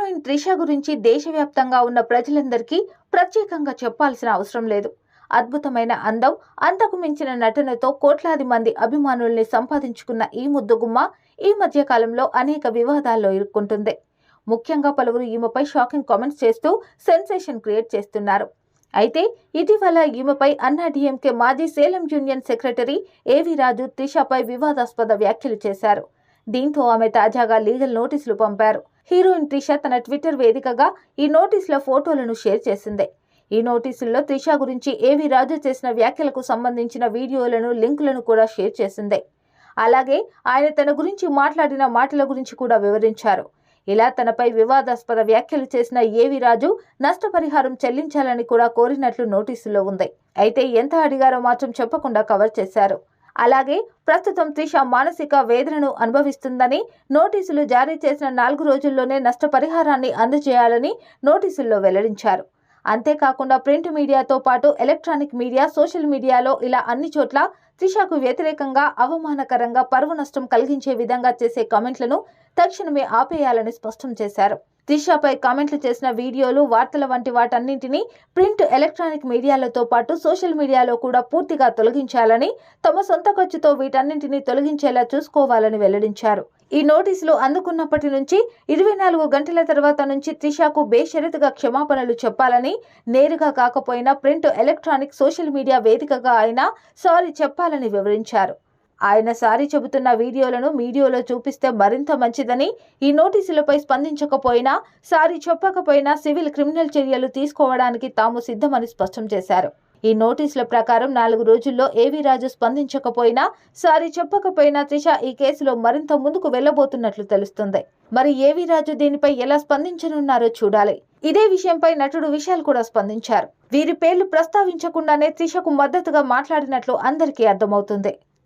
Heroine Trisha గురించి దేశవ్యాప్తంగా ఉన్న ప్రజలందరికీ ప్రత్యేకంగా చెప్పాల్సిన అవసరం లేదు. అద్భుతమైన అందం అంతకు మించిన నటనతో కోట్లాది మంది అభిమానుల్ని సంపాదించుకున్న ఈ ముద్దుగుమ్మ ఈ మధ్య కాలంలో అనేక వివాదాల్లో ఇరుక్కుంటుంది. ముఖ్యంగా పలువురు ఈమెపై షాకింగ్ కామెంట్స్ చేస్తూ సెన్సేషన్ క్రియేట్ చేస్తున్నారు. అయితే ఇటీవల ఈమెపై అన్నా డీఎంకే మాజీ సేలం యూనియన్ సెక్రటరీ ఏవి రాజు త్రిషపై వివాదాస్పద వ్యాఖ్యలు చేశారు. దీంతో ఆమె తాజాగా లీగల్ నోటీసులు పంపారు. హీరోయిన్ త్రిష తన ట్విట్టర్ వేదికగా ఈ నోటీసుల ఫోటోలను షేర్ చేసింది. ఈ నోటీసుల్లో త్రిష గురించి ఏవి రాజు చేసిన వ్యాఖ్యలకు సంబంధించిన వీడియోలను లింకులను కూడా షేర్ చేసింది. అలాగే ఆయన తన గురించి మాట్లాడిన మాటల గురించి కూడా వివరించారు. ఇలా తనపై వివాదాస్పద వ్యాఖ్యలు చేసిన ఏవి రాజు నష్టపరిహారం చెల్లించాలని కూడా కోరినట్లు నోటీసులో ఉంది. అయితే ఎంత అడిగారో మాత్రం చెప్పకుండా కవర్ చేశారు. అలాగే ప్రస్తుతం త్రిష మానసిక వేదనను అనుభవిస్తుందని నోటీసులు జారీ చేసిన నాలుగు రోజుల్లోనే నష్టపరిహారాన్ని అందజేయాలని నోటీసుల్లో వెల్లడించారు. అంతేకాకుండా ప్రింట్ మీడియాతో పాటు ఎలక్ట్రానిక్ మీడియా సోషల్ మీడియాలో ఇలా అన్ని చోట్ల త్రిషకు వ్యతిరేకంగా అవమానకరంగా పరువు నష్టం కలిగించే విధంగా చేసే కామెంట్లను తక్షణమే ఆపేయాలని స్పష్టం చేశారు. త్రిషపై కామెంట్లు చేసిన వీడియోలు వార్తల వంటి వాటన్నింటినీ ప్రింట్ ఎలక్ట్రానిక్ మీడియాలతో పాటు సోషల్ మీడియాలో కూడా పూర్తిగా తొలగించాలని తమ సొంత ఖర్చుతో వీటన్నింటినీ తొలగించేలా చూసుకోవాలని వెల్లడించారు. ఈ నోటీసులు అందుకున్నప్పటి నుంచి ఇరవై నాలుగు గంటల తర్వాత నుంచి త్రిషాకు బేషరతుగా క్షమాపణలు చెప్పాలని నేరుగా కాకపోయినా ప్రింట్ ఎలక్ట్రానిక్ సోషల్ మీడియా వేదికగా అయినా సారీ చెప్పాలని వివరించారు. ఆయన సారీ చెబుతున్న వీడియోలను మీడియాలో చూపిస్తే మరింత మంచిదని ఈ నోటీసులపై స్పందించకపోయినా సారీ చెప్పకపోయినా సివిల్ క్రిమినల్ చర్యలు తీసుకోవడానికి తాము సిద్ధమని స్పష్టం చేశారు. ఈ నోటీసుల ప్రకారం నాలుగు రోజుల్లో ఏవీ రాజు స్పందించకపోయినా సారీ చెప్పకపోయినా త్రిష ఈ కేసులో మరింత ముందుకు వెళ్ళబోతున్నట్లు తెలుస్తుంది. మరి ఏవీ రాజు దీనిపై ఎలా స్పందించనున్నారో చూడాలి. ఇదే విషయంపై నటుడు విశాల్ కూడా స్పందించారు. వీరి పేర్లు ప్రస్తావించకుండానే త్రిషకు మద్దతుగా మాట్లాడినట్లు అందరికీ అర్థమవుతుంది.